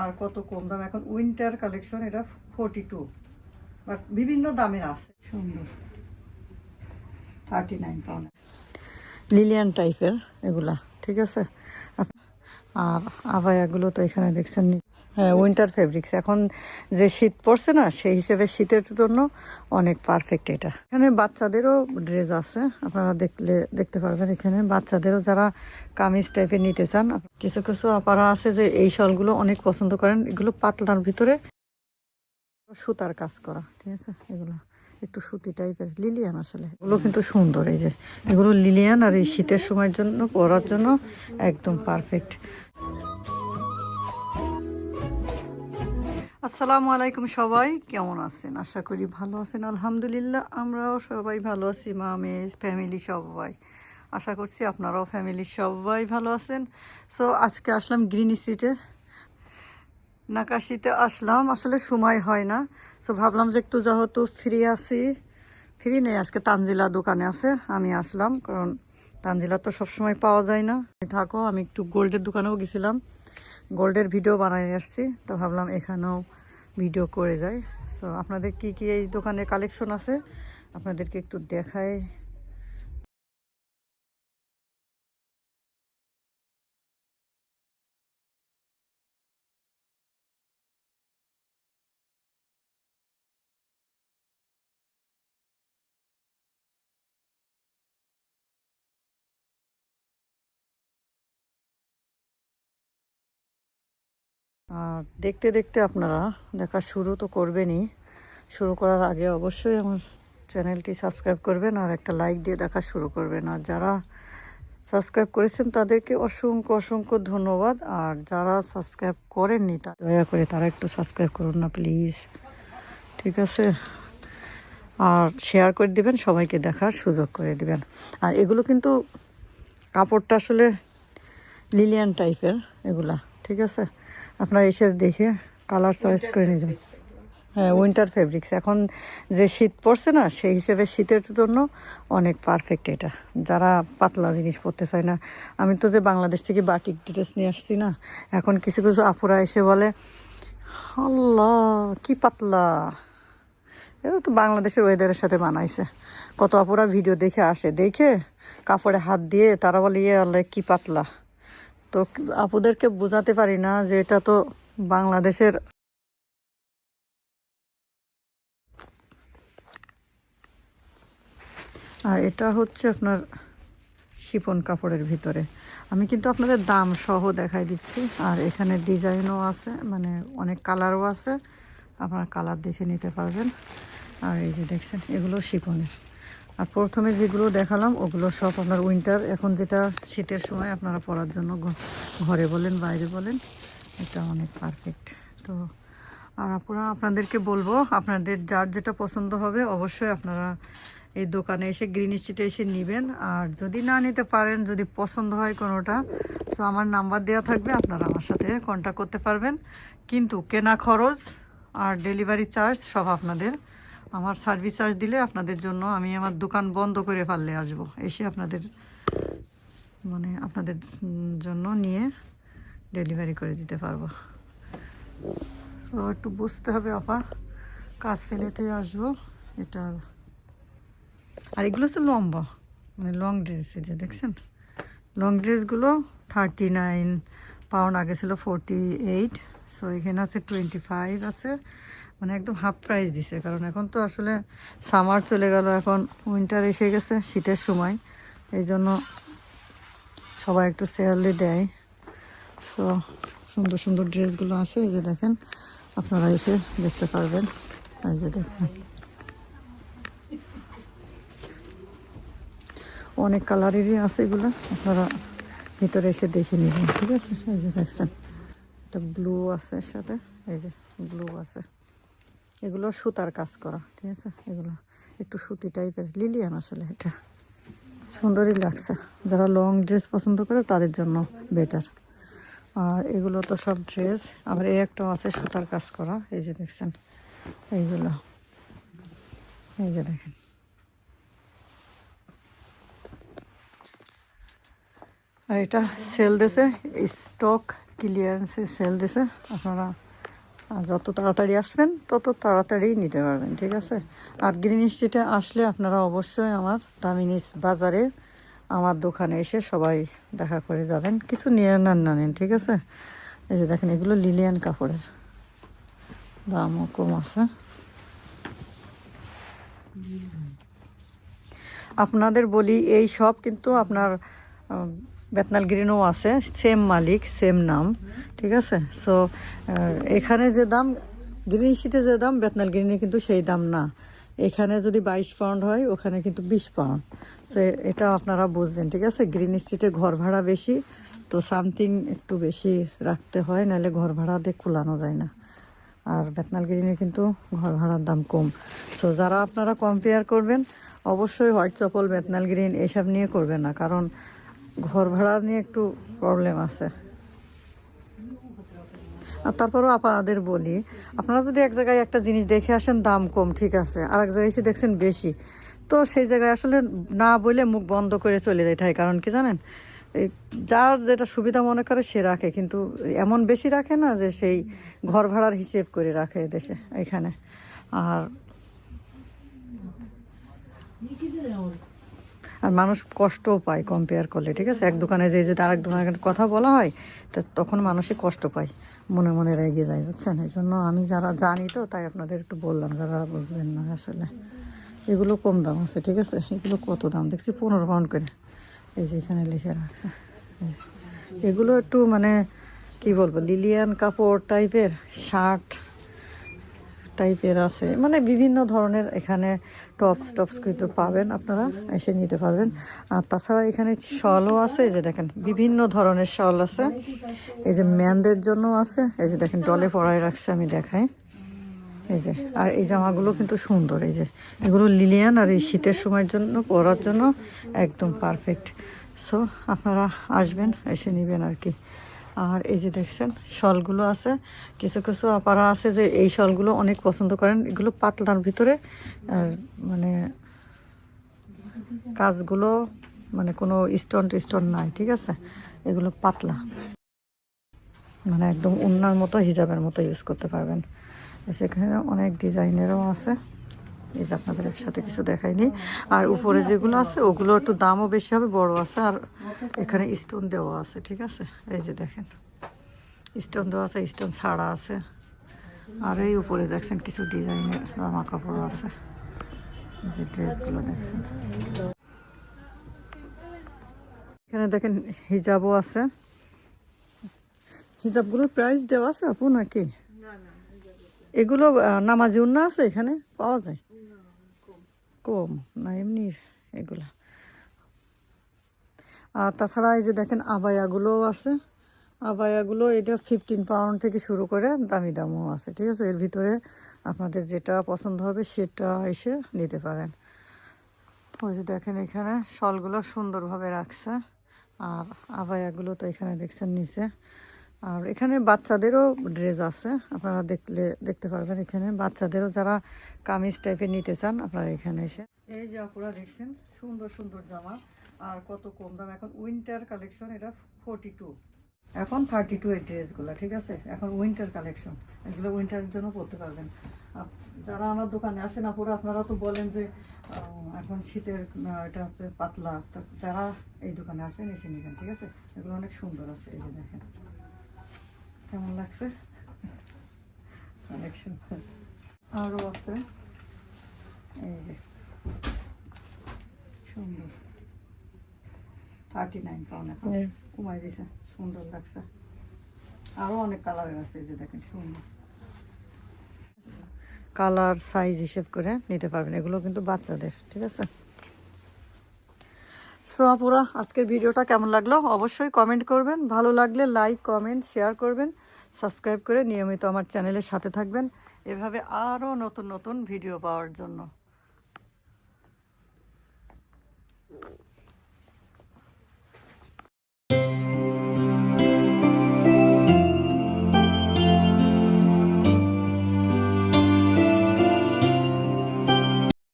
আর কত কম দাম? এখন উইন্টার কালেকশন এটা ফোরটি টু বাট বিভিন্ন দামের আছে। সুন্দর। থার্টি নাইন পাউন্ড লিলিয়ান টাইপের এগুলা, ঠিক আছে? আর আবায়াগুলো তো এখানে দেখছেন হ্যাঁ উইন্টার ফেব্রিক্স এখন যে শীত পড়ছে না, সেই হিসেবে শীতের জন্য অনেক পারফেক্ট এটা। এখানে বাচ্চাদেরও ড্রেস আছে, আপনারা দেখলে, দেখতে পারবেন এখানে। বাচ্চাদেরও যারা কামিজ টাইপের নিতে চান কিছু কিছু আপারা আছে যে এই শলগুলো অনেক পছন্দ করেন। এগুলো পাতলার ভিতরে সুতার কাজ করা, ঠিক আছে? এগুলো একটু সুতি টাইপের লিলিয়ান আসলে। এগুলো কিন্তু সুন্দর, এই যে। এগুলো লিলিয়ান আর এই শীতের সময়ের জন্য, পরার জন্য একদম পারফেক্ট আসসালামু আলাইকুম সবাই, কেমন আছেন? আশা করি ভালো আছেন, আলহামদুলিল্লাহ। আমরাও সবাই ভালো আছি, মা, মেয়ে ফ্যামিলি সবাই। আশা করছি আপনারাও ফ্যামিলি সবাই ভালো আছেন। সো আজকে আসলাম গ্রিন স্ট্রিটে নাকাশিতে আসলাম, আসলে সময় হয় না। সো ভাবলাম যে একটু যেহেতু ফ্রি আছি ফ্রি নেই, আজকে তানজিলা দোকানে আছে, আমি আসলাম। কারণ তানজিলা তো সবসময় পাওয়া যায় না। থাকো, আমি একটু গোল্ডের দোকানেও গেছিলাম। গোল্ডের ভিডিও বানাই আসছি, তো ভাবলাম এখানেও ভিডিও করে যাই। সো আপনাদের কি কি এই দোকানে কালেকশন আছে? আপনাদেরকে একটু দেখায় আর দেখতে দেখতে আপনারা দেখা শুরু তো করবেনই। শুরু করার আগে অবশ্যই আমার চ্যানেলটি সাবস্ক্রাইব করবেন আর একটা লাইক দিয়ে দেখা শুরু করবেন। আর যারা সাবস্ক্রাইব করেছেন তাদেরকে অসংখ্য অসংখ্য ধন্যবাদ। আর যারা সাবস্ক্রাইব করেননি তা দয়া করে তারা একটু সাবস্ক্রাইব করুন না, প্লিজ। ঠিক আছে? আর শেয়ার করে দিবেন, সবাইকে দেখার সুযোগ করে দিবেন। আর এগুলো কিন্তু কাপড়টা আসলে লিলিয়ান টাইপের এগুলা। ঠিক আছে? আপনারা এসে দেখে কালার চয়েস করে নিয়ে যান হ্যাঁ উইন্টার ফেব্রিক্স এখন যে শীত পড়ছে না, সেই হিসেবে শীতের জন্য অনেক পারফেক্ট এটা। যারা পাতলা জিনিস পরতে চায় না, আমি তো যে বাংলাদেশ থেকে বাটিক ড্রেস নিয়ে আসছি না, এখন কিছু কিছু আপুরা এসে বলে, আল্লাহ, কি পাতলা! এরা তো বাংলাদেশের ওয়েদারের সাথে বানাইছে কত আপুরা ভিডিও দেখে আসে, দেখে কাপড়ে হাত দিয়ে তারা বলে ইয়ে আল্লাহ, কি পাতলা! তো আপুদেরকে বোঝাতে পারি না যে এটা তো বাংলাদেশের আর এটা হচ্ছে আপনার শিপন কাপড়ের ভিতরে। আমি কিন্তু আপনাদের দাম সহ দেখাই দিচ্ছি। আর এখানে ডিজাইনও আছে মানে অনেক কালারও আছে। আপনারা কালার দেখে নিতে পারবেন। আর এই যে দেখছেন, এগুলো শিপনের আর প্রথমে যেগুলো দেখালাম, ওগুলো সব আপনার উইন্টার এখন যেটা শীতের সময় আপনারা পরার জন্য ঘরে বলেন, বাইরে বলেন, এটা অনেক পারফেক্ট তো আর আপনারা আপনাদেরকে বলব, আপনাদের যার যেটা পছন্দ হবে, অবশ্যই আপনারা এই দোকানে এসে গ্রিন স্ট্রিটে এসে নেবেন। আর যদি না নিতে পারেন, যদি পছন্দ হয় কোনোটা, তো আমার নাম্বার দেওয়া থাকবে, আপনারা আমার সাথে কন্ট্যাক্ট করতে পারবেন। কিন্তু কেনা খরচ আর ডেলিভারি চার্জ সব আপনাদের আমার সার্ভিস চার্জ দিলে আপনাদের জন্য আমি আমার দোকান বন্ধ করে ফেললে আসব। এসে আপনাদের মানে আপনাদের জন্য নিয়ে ডেলিভারি করে দিতে পারব। তো একটু বুঝতে হবে, আপা। কাজ ফেলেতে আসব। এটা, আর এগুলো হচ্ছে লম্বা মানে লং ড্রেস যে দেখছেন? লং ড্রেসগুলো থার্টি নাইন পাউন্ড আগে ছিল ফোরটি এইট সো এখানে আছে টোয়েন্টি ফাইভ আছে। মানে একদম হাফ প্রাইস দিছে। কারণ এখন তো আসলে সামার চলে গেল, এখন উইন্টার এসে গেছে শীতের সময়। এই জন্য সবাই একটু সেয়ারলি দেয়। সো সুন্দর সুন্দর ড্রেসগুলো আছে, এই যে দেখেন, আপনারা এসে দেখতে পারবেন। এই যে দেখেন। অনেক কালারেরই আছে এগুলো, আপনারা ভিতরে এসে দেখে নেবেন, ঠিক আছে? এই যে দেখছেন, একটা ব্লু আছে সাথে, এই যে ব্লু আছে। এগুলো সুতার কাজ করা, ঠিক আছে? এগুলো একটু সুতি টাইপের, লিলিয়ান আসলে এটা। সুন্দরই লাগছে। যারা লং ড্রেস পছন্দ করে তাদের জন্য বেটার আর এগুলো তো সব ড্রেস আবার এই একটাও আছে সুতার কাজ করা, এই যে দেখছেন, এইগুলো। এই যে দেখেন। এটা সেল দেশে স্টক ক্লিয়ারেন্সে সেল দিছে, আপনারা আহ, যত তাড়াতাড়ি আসবেন তত তাড়াতাড়ি নিতে পারবেন ঠিক আছে? আর গ্রিন স্ট্রিটে আসলে আপনারা অবশ্যই আমার দামিনিস বাজারে আমার দোকানে এসে সবাই দেখা করে যাবেন। কিছু নিয়ে নেন না নেন ঠিক আছে? এই যে দেখেন এগুলো লিলিয়ান কাপড়ের দামও কম আছে। আপনাদের বলি এই সব কিন্তু আপনার বেতনাল গ্রিনও আছে সেম মালিক সেম নাম, ঠিক আছে? সো এখানে যে দাম গ্রিন শিটে যে দাম, বেতনাল গ্রিনে কিন্তু সেই দাম না। এখানে যদি বাইশ পাউন্ড হয়, ওখানে কিন্তু বিশ পাউন্ড সো এটা আপনারা বুঝবেন, ঠিক আছে? গ্রিন স্ট্রিটে ঘর ভাড়া বেশি, তো সামথিং একটু বেশি রাখতে হয়, নাহলে ঘর ভাড়া দিয়ে কুলানো যায় না। আর বেতনাল গ্রিনে কিন্তু ঘর ভাড়ার দাম কম। সো যারা আপনারা কম্পেয়ার করবেন, অবশ্যই হোয়াইট চপল বেতনাল গ্রিন, এসব নিয়ে করবেন না। কারণ ঘর ভাড়া নিয়ে একটু প্রবলেম আছে। আর তারপরেও আপনাদের বলি, আপনারা যদি এক জায়গায় একটা জিনিস দেখে আসেন, দাম কম, ঠিক আছে। আর এক জায়গায় এসে দেখছেন বেশি। তো সেই জায়গায় আসলে না বলে মুখ বন্ধ করে চলে যেতে হয় কারণ কি জানেন? যার যেটা সুবিধা মনে করে, সে রাখে। কিন্তু এমন বেশি রাখে না যে সেই ঘর ভাড়ার হিসেব করে রাখে দেশে, এখানে। আর আর মানুষ কষ্টও পায় কম্পেয়ার করলে, ঠিক আছে? এক দোকানে যে যে আরেক দোকানের কথা বলা হয়, তা তখন মানুষই কষ্ট পায়, মনে মনে রেগে যায়, বুঝছেন? এই জন্য আমি যারা জানি তো, তাই আপনাদের একটু বললাম, যারা বুঝবেন না আসলে। এগুলো কম দাম আছে, ঠিক আছে? এগুলো কত দাম? দেখছি পনেরো পাউন্ড করে। এই যে এখানে লিখে রাখছে। এগুলো একটু মানে কি বলব লিলিয়ান কাপড় টাইপের শার্ট টাইপের আছে। মানে বিভিন্ন ধরনের এখানে টপস টপস কিন্তু পাবেন আপনারা, এসে নিতে পারবেন। আর তাছাড়া এখানে শলও আছে, এই যে দেখেন, বিভিন্ন ধরনের শল আছে। এই যে ম্যানদের জন্য আছে, এই যে দেখেন ডলে পরাই রাখছে, আমি দেখাই। এই যে, আর এই জামাগুলো কিন্তু সুন্দর, এই যে, এগুলো লিলিয়ান আর এই শীতের সময়ের জন্য, পরার জন্য একদম পারফেক্ট সো আপনারা আসবেন, এসে নেবেন আর কি। আর এই যে দেখছেন, শলগুলো আছে। কিছু কিছু আপারা আছে যে এই শলগুলো অনেক পছন্দ করেন। এগুলো পাতলার ভিতরে, আর মানে কাজগুলো মানে কোনো স্টোন টিস্টোন নাই, ঠিক আছে? এগুলো পাতলা। মানে একদম উন্নার মতো, হিজাবের মতো ইউজ করতে পারবেন। সেখানে অনেক ডিজাইনেরও আছে। এই যে আপনাদের একসাথে কিছু দেখাইনি। আর উপরে যেগুলো আছে ওগুলো একটু দামও বেশি হবে বড় আছে আর এখানে স্টোন দেওয়া আছে ঠিক আছে? এই যে দেখেন স্টোন দেওয়া আছে স্টোন ছাড়া আছে। আর এই উপরে দেখছেন কিছু ডিজাইনের জামা কাপড় আছে। এই যে ড্রেসগুলো দেখছেন। এখানে দেখেন হিজাবও আছে। হিজাবগুলোর প্রাইস দেওয়া আছে আপু নাকি? এগুলো নামাজি উন্না আছে এখানে? পাওয়া যায়? কম, না এমনি এগুলা। আর তাছাড়া এই যে দেখেন আবায়াগুলোও আছে। আবায়াগুলো এটা ফিফটিন পাউন্ড থেকে শুরু করে দামি দামও আছে, ঠিক আছে? এর ভিতরে আপনাদের যেটা পছন্দ হবে সেটা এসে নিতে পারেন। ওই যে দেখেন এখানে শলগুলো সুন্দরভাবে রাখছে। আর আবায়াগুলো তো এখানে দেখছেন নিচে। আর এখানে বাচ্চাদেরও ড্রেস আছে। আপনারা দেখলে, দেখতে পারবেন এখানে। বাচ্চাদেরও যারা কামিজ টাইপের নিতে চান, আপনারা এখানে এসে এই যে আপনারা দেখছেন, সুন্দর সুন্দর জামা। আর কত কম দাম। এখন উইন্টার কালেকশন এটা ফোরটি টু এখন থার্টি টু এই ড্রেসগুলো, ঠিক আছে? এখন উইন্টার কালেকশন এগুলো উইন্টারের জন্য পরতে পারবেন। যারা আমার দোকানে আসেন না পুরো আপনারা তো বলেন যে এখন শীতের এটা হচ্ছে পাতলা। যারা এই দোকানে আসবেন এসে নেবেন, ঠিক আছে? এগুলো অনেক সুন্দর আছে, এই যে দেখেন। কেমন লাগছে? অনেক সুন্দর। আরও আছে। এই যে। সুন্দর। থার্টি নাইন পাউন্ড এখন কমাই দিছে। সুন্দর লাগছে। আরও অনেক কালারের আছে এই যে দেখেন সুন্দর। কালার সাইজ হিসেব করে নিতে পারবেন। এগুলো কিন্তু বাচ্চাদের ঠিক আছে? সো আপুরা আজকের ভিডিওটা কেমন লাগল? অবশ্যই কমেন্ট করবেন। ভালো লাগলে লাইক কমেন্ট শেয়ার করবেন। সাবস্ক্রাইব করে নিয়মিত আমার চ্যানেলের সাথে থাকবেন। এভাবে আরও নতুন নতুন ভিডিও পাওয়ার জন্য।